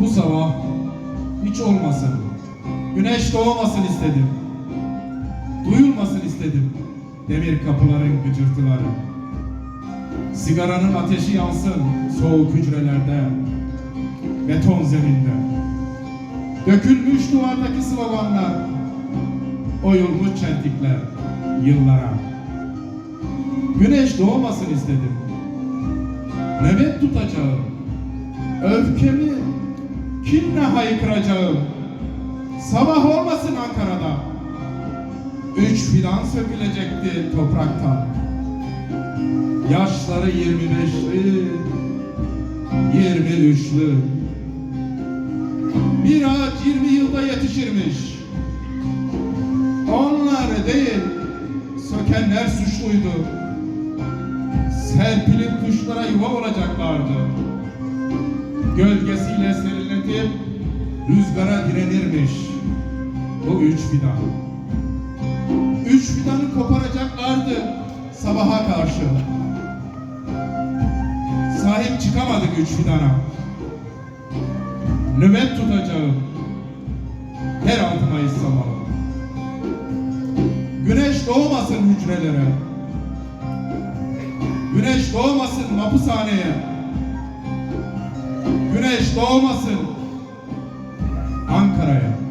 Bu sabah hiç olmasın, güneş doğmasın istedim. Duyulmasın istedim demir kapıların gıcırtıları. Sigaranın ateşi yansın soğuk hücrelerde, beton zeminde. Dökülmüş duvardaki sloganlar, oyulmuş çentikler yıllara. Güneş doğmasın istedim. Nöbet tutacağım. Öfkemi kinle haykıracağım. Sabah olmasın Ankara'da. Üç fidan sökülecekti topraktan. Yaşları 25'li, 23'lü. Bir ağaç 20 yılda yetişirmiş. Onlar değil, sökenler suçluydu. Serpilip kuşlara yuva olacaklardı. Gölgesiyle serinletip rüzgara direnirmiş bu üç fidan. Üç fidanı koparacaklardı sabaha karşı. Sahip çıkamadık üç fidana. Nöbet tutacağım. Her 6 Mayıs sabahı. Güneş doğmasın hücrelere. Güneş doğmasın hapishaneye. Güneş doğmasın Ankara'ya.